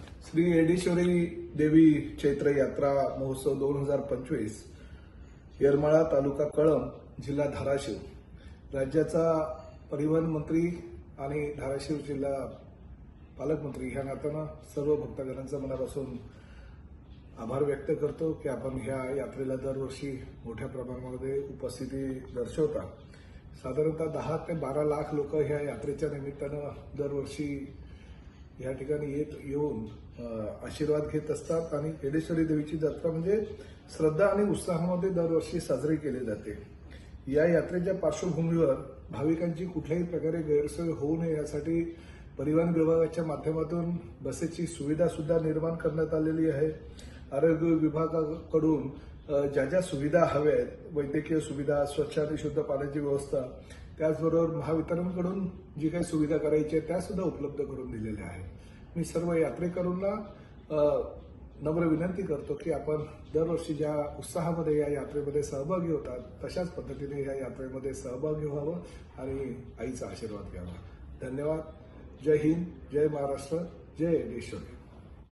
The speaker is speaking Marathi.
श्री येडेश्वरी देवी चैत्र यात्रा महोत्सव दोन हजार पंचवीस येरमाळा तालुका कळंब जिल्हा धाराशिव. राज्याचा परिवहन मंत्री आणि धाराशिव जिल्हा पालकमंत्री ह्या नात्यानं सर्व भक्तगणांचा मनापासून आभार व्यक्त करतो की आपण ह्या यात्रेला दरवर्षी मोठ्या प्रमाणामध्ये उपस्थिती दर्शवता. साधारणतः दहा ते बारा लाख लोक ह्या यात्रेच्या निमित्तानं दरवर्षी या ठिकाणी येत येऊन आशीर्वाद घेत असतात आणि केडेश्वरी देवीची जत्रा म्हणजे श्रद्धा आणि उत्साहामध्ये दरवर्षी साजरी केली जाते. या यात्रेच्या पार्श्वभूमीवर भाविकांची कुठल्याही प्रकारे गैरसोय होऊ नये यासाठी परिवहन विभागाच्या माध्यमातून बसेसची सुविधा सुद्धा निर्माण करण्यात आलेली आहे. आरोग्य विभागाकडून ज्या ज्या सुविधा हव्या आहेत वैद्यकीय सुविधा स्वच्छ आणि शुद्ध पाण्याची व्यवस्था त्याचबरोबर महावितरणकडून जी काही सुविधा करायची आहे त्या सुद्धा उपलब्ध करून दिलेल्या आहेत. मी सर्व यात्रेकरूंना नम्र विनंती करतो की आपण दरवर्षी ज्या उत्साहामध्ये या यात्रेमध्ये सहभागी होतात तशाच पद्धतीने या यात्रेमध्ये सहभागी व्हावं आणि आईचा आशीर्वाद घ्यावा. धन्यवाद. जय हिंद जय महाराष्ट्र जय येडेश्वरी